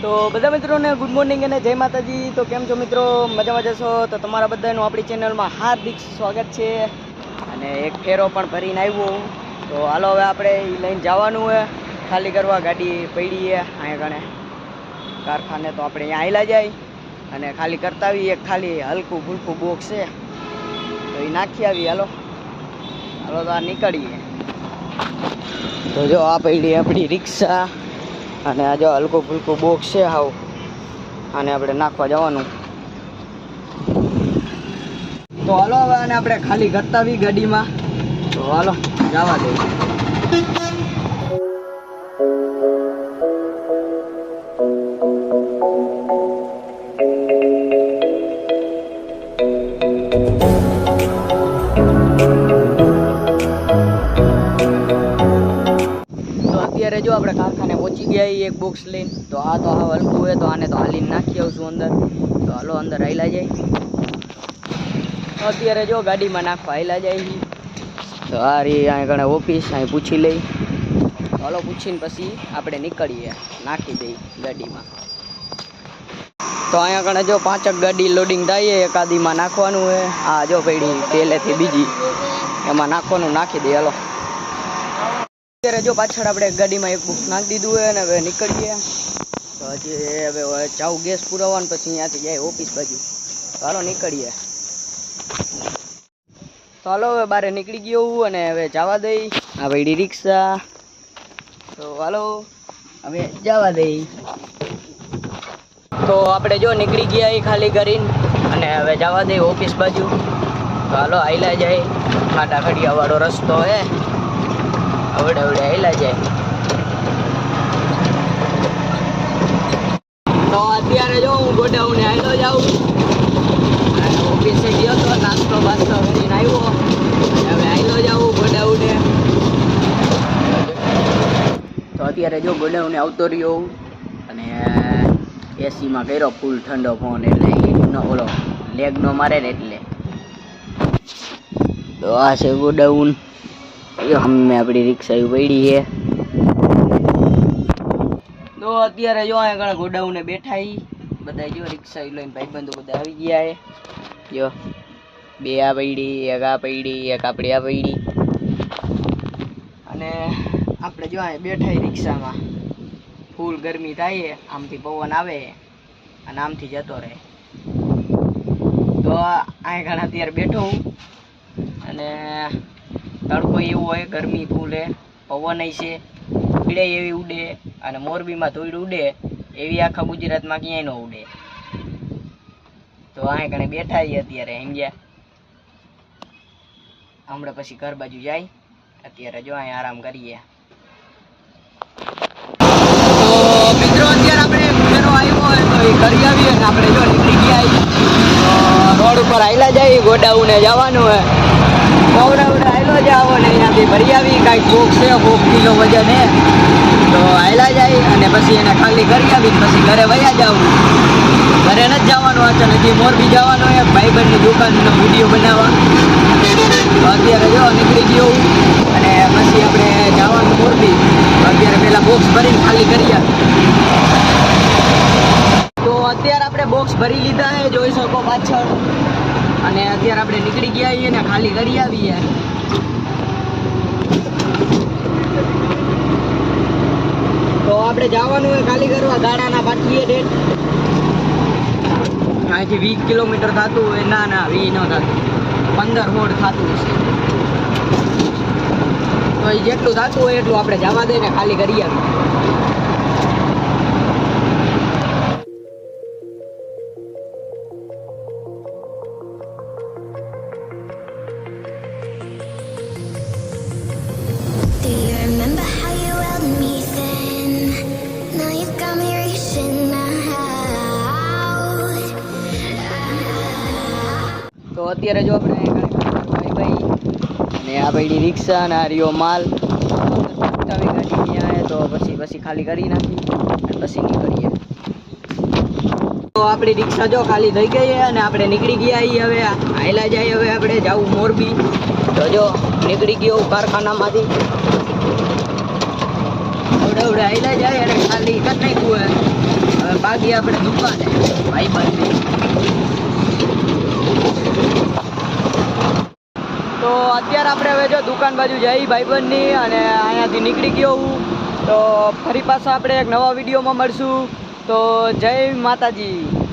તો બધા મિત્રોને ગુડ મોર્નિંગ અને જય માતાજી. તો કેમ છો મિત્રો? મજામાં જશો તો તમારા બધાનું આપણી ચેનલમાં હાર્દિક સ્વાગત છે. અને એક ફેરો પણ ભરીને આવ્યો તો હાલો હવે આપણે એ લઈને જવાનું હોય ખાલી કરવા ગાડી પડી છે અહીંયા ગણે. કારખાને તો આપણે અહીંયા આવેલા જાય. અને ખાલી કરતા આવીએ. એક ખાલી હલકું ફૂલકું બોક્સ છે. તો એ નાખી આવી હાલો. હાલો તો આ નીકળીએ. તો જો આ પડી આપણી રિક્ષા. અને આ જો હલકું ફૂલકું બોક્સ છે હાવ. અને આપણે નાખવા જવાનું. તો હાલો હવે આને આપણે ખાલી આવી ગાડીમાં. તો હાલો, જવા દઈએ છીએ એક બોક્સ લઈને. તો આ તો આ હલકું હોય તો આને તો હાલીને નાખી આવશું અંદર. તો હાલો અંદર હાલ્યા જાય. અત્યારે જો ગાડીમાં નાખવા હાલ્યા જાય તો આ રી અહીં ઘણા ઓફિસ અહીં પૂછી લઈ. હાલો પૂછીને પછી આપણે નીકળીએ. નાખી દઈ ગાડીમાં. તો અહીંયા કણે જો પાંચક ગાડી લોડિંગ થાય એકાદીમાં નાખવાનું હોય આ જો પડી પહેલેથી બીજી. એમાં નાખવાનું નાખી દઈએ, હાલો. અત્યારે જો પાછળ આપણે ગાડીમાં એક બુક નાખી દીધું હોય અને હવે નીકળીએ. તો હજી હવે ચાવું ગેસ પુરાવવાનું, પછી અહીંયાથી જાય ઓફિસ બાજુ. ચાલો નીકળીએ. હાલો હવે બારે નીકળી ગયો હું અને હવે જવા દઈ. આ ભાઈ રિક્ષા. તો હાલો, હવે જવા દઈ. તો આપણે જો નીકળી ગયા એ ખાલી કરીને અને હવે જવા દઈ ઓફિસ બાજુ. તો હાલો આયલા જાય. ફાટા ખડિયા વાળો રસ્તો હે. આવડે આવડે આયલા જાય તો અત્યારે જો હું ગોડાઉને આયલો જાઉં. ઓફિસે ગયો નાસ્તો બાસ્તો કરીને આવ્યો. હવે આયલો જાઉં ગોડાઉને. તો અત્યારે જો ગોડાઉને આવતો રહ્યો અને એસીમાં કર્યો ફૂલ ઠંડો ફોન એટલે હીટનો ઓલો લેગનો મારે ને એટલે. તો આ છે ગોડાઉન. જો હમે આપણી રિક્ષા પડી છે. તો અત્યારે જો અહીંયા ઘણા ગોડાઉને બેઠા બધા જો રિક્ષા લઈને ભાઈબંધો બધા આવી ગયા છે. જો, બે આ પડી, એક આ પડી, એક આપણી આ પડી. અને આપણે જો અહીંયા બેઠા રિક્ષામાં. ફૂલ ગરમી થાય આમથી પવન આવે અને આમથી જતો રહે. તો અહીંયા ઘણા અત્યારે બેઠો હું. અને તડકો એવો હોય, ગરમી ફૂલ, પવન છે ઉડે એવી ઉડે અને મોરબીમાં ધૂળ ઉડે, એવી આખા ગુજરાતમાં ક્યાંય ન ઉડે. તો અહીં કણે બેઠા છીએ અત્યારે સમજ્યા હમણાં પછી ઘર બાજુ જાય. અત્યારે જો અહીં આરામ કરીએ. મિત્રો, અત્યારે આપણે ફેરો આવ્યો હોય તો આપણે જો નીકળી ગયા રોડ ઉપર આવેલા જાય, ગોડાઉને જવાનું હોય. મોવડાવડે જ આવો ને અહીંયાથી ભરી આવી, કાંઈક બોક્સ છે બોક કિલો વજન હે. તો આયલા જાય અને પછી એને ખાલી કરી આવી પછી ઘરે વયા જાવ ઘરે નથી જવાનું, આ હજી મોરબી જવાનું હોય ભાઈબંધની દુકાનનો વીડિયો બનાવવા. અત્યારે જો નીકળી ગયો અને પછી આપણે જવાનું મોરબી અત્યારે પહેલાં બોક્સ ભરીને ખાલી કરી આવી તો અત્યારે આપણે બોક્સ ભરી લીધા છે જોઈ શકો પાછળ. અને અત્યારે આપણે નીકળી ગયા છીએ ને ખાલી કરી આવીએ. તો આપણે જવાનું હોય ખાલી કરવા ગાડાના પાટીએ ડેટ અહીંથી વીસ કિલોમીટર થતું હોય, ના ના વી ન થતું. પંદર મોડ થતું હશે. તો એ જેટલું થતું હોય એટલું આપણે જવા દઈએ ને ખાલી કરી આવીએ. તો અત્યારે જો આપણે ભાઈ ભાઈ ને આ ભાઈની રિક્ષા અને આ રહ્યો માલ. આવી ગાડી ત્યાં તો પછી પછી ખાલી કરી નાખી પછી નીકળીએ. તો આપણી રિક્ષા જો ખાલી થઈ ગઈ અને આપણે નીકળી ગયા છીએ હવે. આયલા જાય હવે આપણે જવું મોરબી. તો જો નીકળી ગયો કારખાનામાંથી. આવડે આયલા જાય અને ખાલી કરી નાખ્યું હવે બાકી આપણે દુકાને. ભાઈ તો અત્યારે આપણે હવે જો દુકાન બાજુ જઈ ભાઈબંધની અને અહીંયાથી નીકળી ગયો હું, તો ફરી પાછા આપણે એક નવા વિડીયોમાં મળશું. તો જય માતાજી.